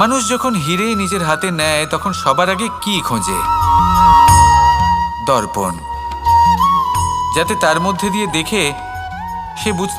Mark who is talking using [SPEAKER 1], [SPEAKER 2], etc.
[SPEAKER 1] মানুষ যখন হিরে নিজের হাতে নেয়, তখন সবার আগে কি খোঁজে? দর্পণ। যাতে তার মধ্যে দিয়ে দেখে সে বুঝতে